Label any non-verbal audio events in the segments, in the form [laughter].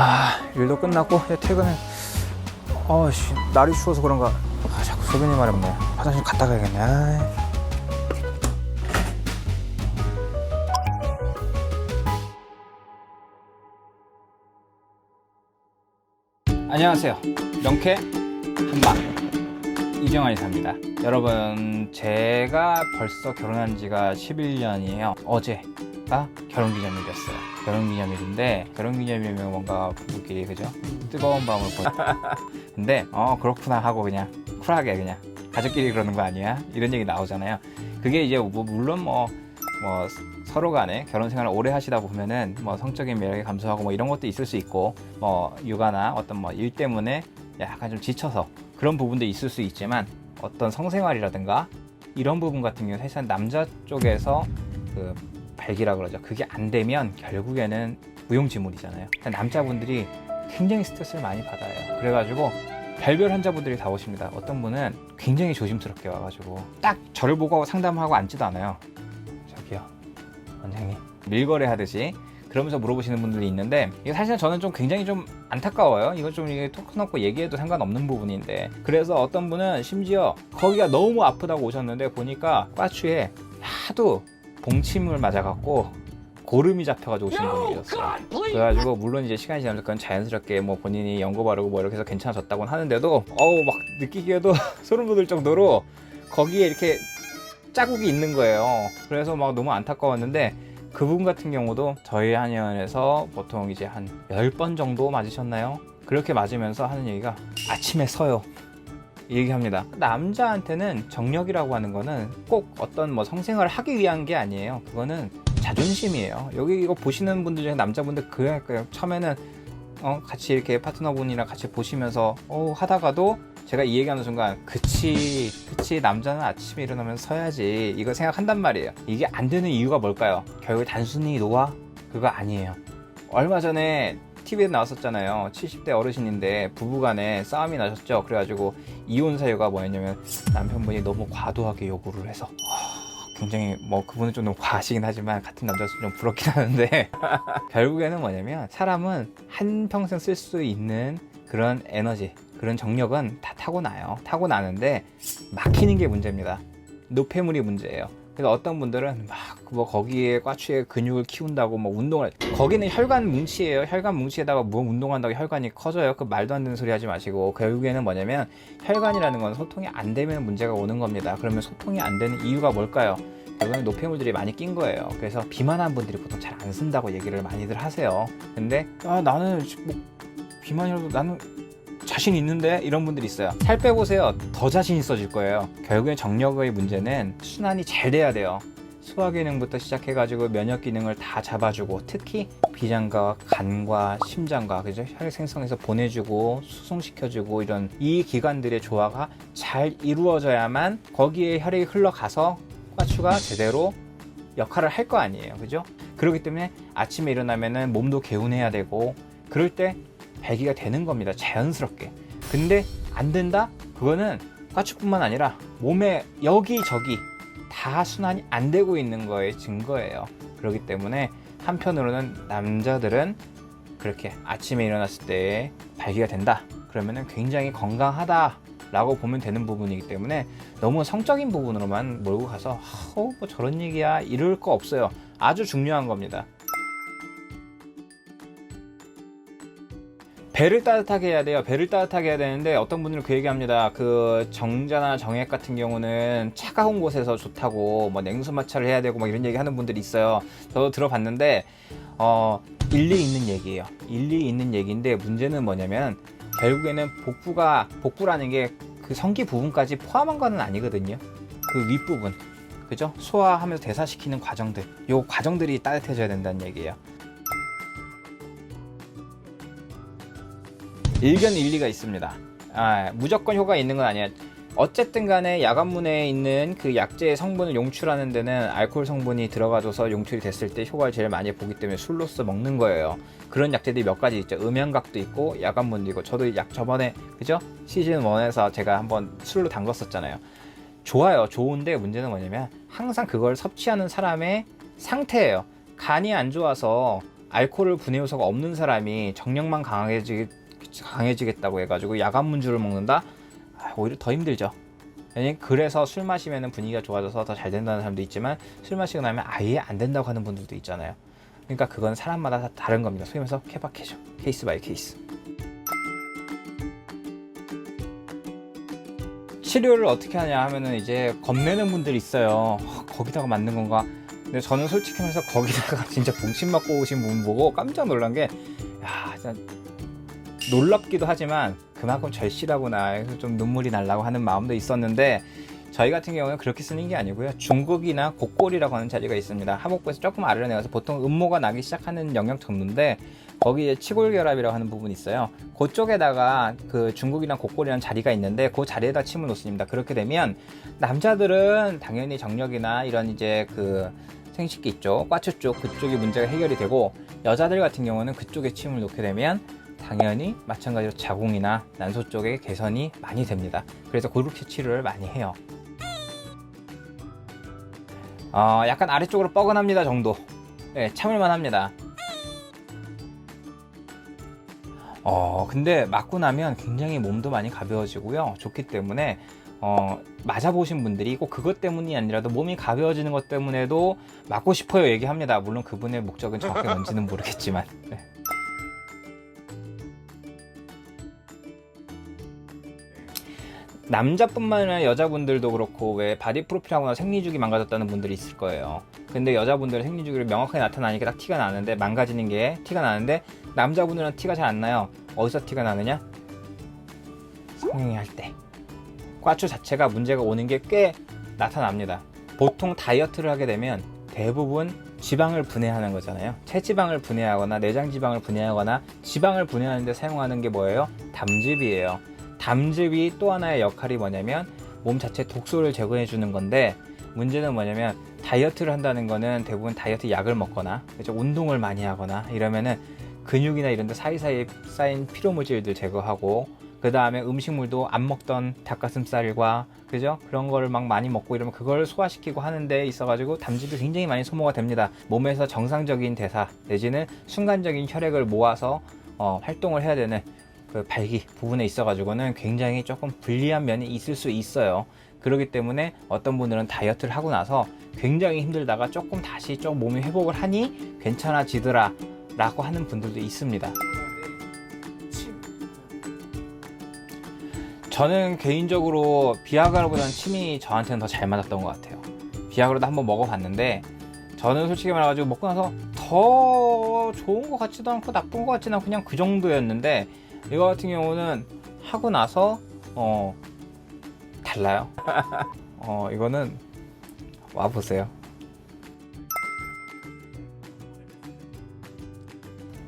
아 일도 끝났고 퇴근해 어씨 날이 추워서 그런가. 아 자꾸 소변이 마렵네. 화장실 갔다 가야겠네. 아이. 안녕하세요. 명쾌 한방. 이정환 이사입니다. 여러분 제가 벌써 결혼한 지가 11년이에요. 어제 가 결혼기념일이 었어요. 결혼기념일인데 결혼기념일이면 뭔가 부부끼리 그죠? 뜨거운 밤을 보 [laughs] 근데 어 그렇구나 하고 그냥 쿨하게 그냥 가족끼리 그러는 거 아니야? 이런 얘기 나오잖아요. 그게 이제 뭐 물론 뭐뭐 서로 간에 결혼 생활을 오래 하시다 보면은 뭐 성적인 매력이 감소하고 뭐 이런 것도 있을 수 있고 뭐 육아나 어떤 뭐 일 때문에 약간 좀 지쳐서 그런 부분도 있을 수 있지만 어떤 성생활이라든가 이런 부분 같은 경우는 사실상 남자 쪽에서 그 발기라 그러죠. 그게 안 되면 결국에는 무용지물이잖아요. 남자분들이 굉장히 스트레스를 많이 받아요. 그래가지고 별별 환자분들이 다 오십니다. 어떤 분은 굉장히 조심스럽게 와가지고 딱 저를 보고 상담하고 앉지도 않아요. 저기요, 원장님 밀거래 하듯이 그러면서 물어보시는 분들이 있는데 이게 사실은 저는 좀 굉장히 좀 안타까워요. 이거 좀 이게 톡 터놓고 얘기해도 상관없는 부분인데 그래서 어떤 분은 심지어 거기가 너무 아프다고 오셨는데 보니까 과추에 하도 봉침을 맞아갖고 고름이 잡혀가지고 오신 분이 계셨어요. 그래가지고 물론 이제 시간이 지나면서 그건 자연스럽게 뭐 본인이 연고 바르고 뭐 이렇게 해서 괜찮아졌다고는 하는데도 어우 막 느끼기에도 [laughs] 소름 돋을 정도로 거기에 이렇게 자국이 있는 거예요. 그래서 막 너무 안타까웠는데 그분 같은 경우도 저희 한의원에서 보통 이제 한 10번 정도 맞으셨나요? 그렇게 맞으면서 하는 얘기가 아침에 서요. 이 얘기합니다. 남자한테는 정력이라고 하는 거는 꼭 어떤 뭐 성생활을 하기 위한 게 아니에요. 그거는 자존심이에요. 여기 이거 보시는 분들 중에 남자분들 그럴 거예요. 처음에는 어, 같이 이렇게 파트너분이랑 같이 보시면서 어, 하다가도 제가 이 얘기하는 순간 그치 그치 남자는 아침에 일어나면 서야지 이거 생각한단 말이에요 이게 안 되는 이유가 뭘까요 결국 단순히 노화 그거 아니에요 얼마 전에 TV에 나왔었잖아요 70대 어르신인데 부부간에 싸움이 나셨죠 그래가지고 이혼 사유가 뭐였냐면 남편분이 너무 과도하게 요구를 해서 와, 굉장히 뭐 그분은 좀 너무 과하시긴 하지만 같은 남자로서 좀 부럽긴 하는데 [laughs] 결국에는 뭐냐면 사람은 한 평생 쓸 수 있는 그런 에너지 그런 정력은 다 타고나요. 타고나는데 막히는 게 문제입니다. 노폐물이 문제예요. 그래서 어떤 분들은 막 뭐 거기에 과추에 근육을 키운다고 뭐 운동을 거기는 혈관 뭉치예요. 혈관 뭉치에다가 뭐 운동한다고 혈관이 커져요. 그 말도 안 되는 소리 하지 마시고 결국에는 뭐냐면 혈관이라는 건 소통이 안 되면 문제가 오는 겁니다. 그러면 소통이 안 되는 이유가 뭘까요? 결국엔 노폐물들이 많이 낀 거예요. 그래서 비만한 분들이 보통 잘 안 쓴다고 얘기를 많이들 하세요. 근데 아 나는 뭐 비만이라도 나는 자신 있는데 이런 분들이 있어요. 살 빼보세요. 더 자신 있어질 거예요. 결국엔 정력의 문제는 순환이 잘 돼야 돼요. 소화 기능부터 시작해 가지고 면역 기능을 다 잡아주고 특히 비장과 간과 심장과 그죠 혈액 생성해서 보내주고 수송시켜주고 이런 이 기관들의 조화가 잘 이루어져야만 거기에 혈액이 흘러가서 과추가 제대로 역할을 할 거 아니에요 그죠 그렇기 때문에 아침에 일어나면은 몸도 개운해야 되고 그럴 때 배기가 되는 겁니다. 자연스럽게. 근데 안 된다? 그거는 과축뿐만 아니라 몸에 여기저기 다 순환이 안 되고 있는 거의 증거예요. 그렇기 때문에 한편으로는 남자들은 그렇게 아침에 일어났을 때 발기가 된다. 그러면은 굉장히 건강하다. 라고 보면 되는 부분이기 때문에 너무 성적인 부분으로만 몰고 가서 어, 뭐 저런 얘기야 이럴 거 없어요. 아주 중요한 겁니다. 배를 따뜻하게 해야 돼요. 배를 따뜻하게 해야 되는데 어떤 분들은 그 얘기합니다. 그 정자나 정액 같은 경우는 차가운 곳에서 좋다고 뭐 냉수 마찰을 해야 되고 뭐 이런 얘기 하는 분들이 있어요. 저도 들어봤는데 어 일리 있는 얘기예요. 일리 있는 얘기인데 문제는 뭐냐면 결국에는 복부가 복부라는 게 그 성기 부분까지 포함한 거는 아니거든요. 그 윗부분 그죠? 소화하면서 대사시키는 과정들 요 과정들이 따뜻해져야 된다는 얘기예요. 일견 일리가 있습니다. 아, 무조건 효과가 있는 건 아니에요. 어쨌든 간에 야간문에 있는 그 약재의 성분을 용출하는 데는 알코올 성분이 들어가줘서 용출이 됐을 때 효과를 제일 많이 보기 때문에 술로서 먹는 거예요. 그런 약재들이 몇 가지 있죠. 음양각도 있고 야간문도 있고 저도 약 저번에 그죠? 시즌 1에서 제가 한번 술로 담갔었잖아요. 좋아요. 좋은데 문제는 뭐냐면 항상 그걸 섭취하는 사람의 상태예요. 간이 안 좋아서 알코올 분해 요소가 없는 사람이 정력만 강해지, 강해지겠다고 해가지고 야간 문주를 먹는다? 아, 오히려 더 힘들죠. 그래서 술 마시면 분위기가 좋아져서 더 잘 된다는 사람도 있지만 술 마시고 나면 아예 안 된다고 하는 분들도 있잖아요. 그러니까 그건 사람마다 다 다른 겁니다. 소위 말해서 케바케죠. 케이스 바이 케이스. 치료를 어떻게 하냐 하면은 이제 겁내는 분들이 있어요. 어, 거기다가 맞는 건가? 근데 저는 솔직히 말해서 거기다가 [laughs] 진짜 봉침 맞고 오신 분 보고 깜짝 놀란 게, 야, 진짜 놀랍기도 하지만 그만큼 절실하구나. 좀 눈물이 날라고 하는 마음도 있었는데, 저희 같은 경우는 그렇게 쓰는 게 아니고요. 중국이나 곡골이라고 하는 자리가 있습니다. 하복부에서 조금 아래로 내려서 보통 음모가 나기 시작하는 영역 정도인데 거기에 치골결합이라고 하는 부분이 있어요. 그쪽에다가 그 중국이나 곡골이라는 자리가 있는데 그 자리에다 침을 놓습니다. 그렇게 되면 남자들은 당연히 정력이나 이런 이제 그 생식기 있죠. 꽈추 쪽 그쪽이 문제가 해결이 되고 여자들 같은 경우는 그쪽에 침을 놓게 되면 당연히 마찬가지로 자궁이나 난소 쪽에 개선이 많이 됩니다. 그래서 그렇게 치료를 많이 해요. 어, 약간 아래쪽으로 뻐근합니다 정도. 예, 참을만 합니다. 어, 근데 맞고 나면 굉장히 몸도 많이 가벼워지고요. 좋기 때문에, 어, 맞아보신 분들이 꼭 그것 때문이 아니라도 몸이 가벼워지는 것 때문에도 맞고 싶어요 얘기합니다. 물론 그분의 목적은 정확히 뭔지는 모르겠지만. [laughs] 네. 남자뿐만 아니라 여자분들도 그렇고 왜 바디 프로필하거나 생리주기 망가졌다는 분들이 있을 거예요. 근데 여자분들은 생리주기를 명확하게 나타나니까 딱 티가 나는데 망가지는 게 티가 나는데 남자분들은 티가 잘 안 나요. 어디서 티가 나느냐? 성행할 때. 과추 자체가 문제가 오는 게 꽤 나타납니다. 보통 다이어트를 하게 되면 대부분 지방을 분해하는 거잖아요. 체지방을 분해하거나 내장 지방을 분해하거나 지방을 분해하는데 사용하는 게 뭐예요? 담즙이에요. 담즙이 또 하나의 역할이 뭐냐면 몸 자체 독소를 제거해 주는 건데 문제는 뭐냐면 다이어트를 한다는 거는 대부분 다이어트 약을 먹거나 그죠? 운동을 많이 하거나 이러면은 근육이나 이런 데 사이사이에 쌓인 피로 물질들 제거하고 그 다음에 음식물도 안 먹던 닭가슴살과 그죠? 그런 거를 막 많이 먹고 이러면 그걸 소화시키고 하는 데 있어가지고 담즙이 굉장히 많이 소모가 됩니다. 몸에서 정상적인 대사 내지는 순간적인 혈액을 모아서 어, 활동을 해야 되는 그 발기 부분에 있어 가지고는 굉장히 조금 불리한 면이 있을 수 있어요. 그렇기 때문에 어떤 분들은 다이어트를 하고 나서 굉장히 힘들다가 조금 다시 좀 몸이 회복을 하니 괜찮아지더라 라고 하는 분들도 있습니다. 저는 개인적으로 비아그라보다는 침이 저한테는 더 잘 맞았던 것 같아요. 비아그라도 한번 먹어봤는데 저는 솔직히 말해가지고 먹고 나서 더 좋은 것 같지도 않고 나쁜 것 같지는 않고 그냥 그 정도였는데 이거 같은 경우는 하고 나서 어 달라요. [laughs] 어 이거는 와 보세요.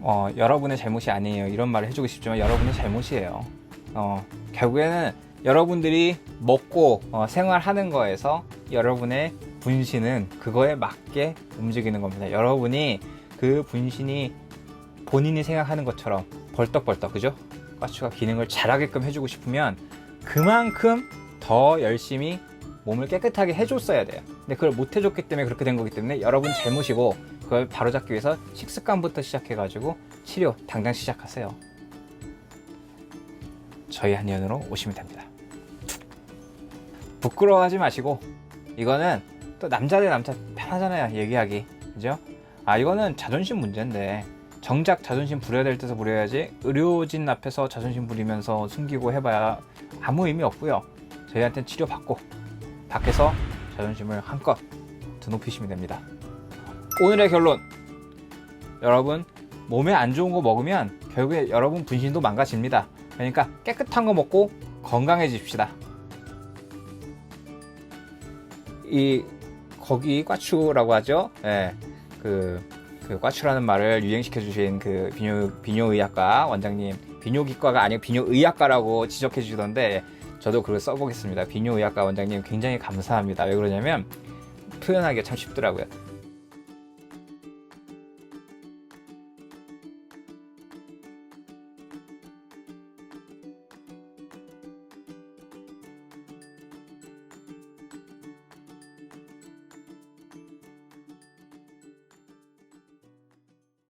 어 여러분의 잘못이 아니에요. 이런 말을 해주고 싶지만 여러분의 잘못이에요. 어 결국에는 여러분들이 먹고 어, 생활하는 거에서 여러분의 분신은 그거에 맞게 움직이는 겁니다. 여러분이 그 분신이 본인이 생각하는 것처럼 벌떡벌떡 그죠? 과추가 기능을 잘하게끔 해주고 싶으면 그만큼 더 열심히 몸을 깨끗하게 해줬어야 돼요. 근데 그걸 못 해줬기 때문에 그렇게 된 거기 때문에 여러분 잘못이고 그걸 바로잡기 위해서 식습관부터 시작해가지고 치료 당장 시작하세요. 저희 한의원으로 오시면 됩니다. 부끄러워하지 마시고 이거는 또 남자 대 남자 편하잖아요 얘기하기 그죠? 아 이거는 자존심 문제인데 정작 자존심 부려야 될 때서 부려야지 의료진 앞에서 자존심 부리면서 숨기고 해봐야 아무 의미 없고요. 저희한테는 치료받고 밖에서 자존심을 한껏 드높이시면 됩니다. 오늘의 결론 여러분 몸에 안 좋은 거 먹으면 결국에 여러분 분신도 망가집니다. 그러니까 깨끗한 거 먹고 건강해집시다. 이 거기 꽈추라고 하죠. 예. 그, 그 꽈추라는 말을 유행시켜 주신 그 비뇨 비뇨의학과 원장님 비뇨기과가 아니고 비뇨의학과라고 지적해 주시던데 저도 그걸 써보겠습니다. 비뇨의학과 원장님 굉장히 감사합니다. 왜 그러냐면 표현하기가 참 쉽더라고요.